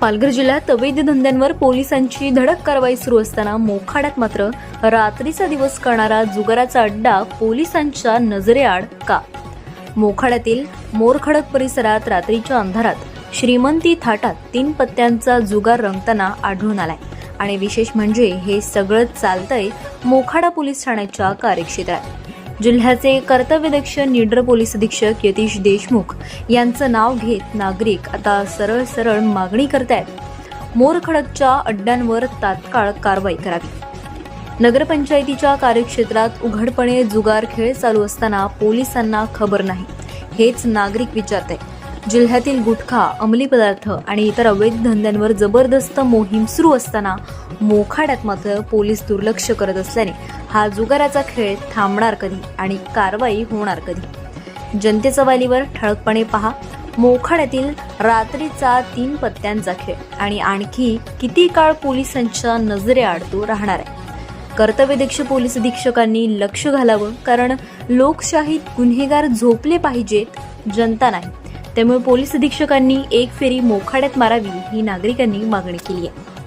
पालघर जिल्ह्यात अवैध धंद्यांवर पोलिसांची धडक कारवाई सुरू असताना मोखाड्यात मात्र रात्रीचा दिवस करणारा जुगाराचा अड्डा पोलिसांच्या नजरेआड का? मोखाड्यातील मोरखडक परिसरात रात्रीच्या अंधारात श्रीमंती थाटात तीन पत्त्यांचा जुगार रंगताना आढळून आलाय. आणि विशेष म्हणजे हे सगळं चालतंय मोखाडा पोलीस ठाण्याच्या कार्यक्षेत्रात. जिल्ह्याचे कर्तव्यदक्ष निडर पोलीस अधीक्षक यतीश देशमुख यांचं नाव घेत नागरिक आता सरळ सरळ मागणी करतायत. मोरखडकच्या अड्ड्यांवर तात्काळ कारवाई करावी. नगरपंचायतीच्या कार्यक्षेत्रात उघडपणे जुगार खेळ चालू असताना पोलिसांना खबर नाही. हेच नागरिक विचारत आहे जिल्ह्यातील गुटखा अंमली पदार्थ आणि इतर अवैध धंद्यांवर जबरदस्त मोहीम सुरू असताना मोखाड्यात मात्र पोलीस दुर्लक्ष करत असल्याने हा जुगाराचा खेळ थांबणार कधी आणि कारवाई होणार कधी? जनतेच्या वालीवर ठळकपणे पहा. मोखाड्यातील रात्रीचा तीन पत्त्यांचा खेळ आणि आणखी किती काळ पोलिसांच्या नजरेआड तो राहणार आहे? कर्तव्यदक्ष पोलीस अधीक्षकांनी लक्ष घालावं कारण लोकशाहीत गुन्हेगार झोपले पाहिजेत जनता नाही. त्यामुळे पोलीस अधीक्षकांनी एक फेरी मोखाड्यात मारावी ही नागरिकांनी मागणी केली आहे.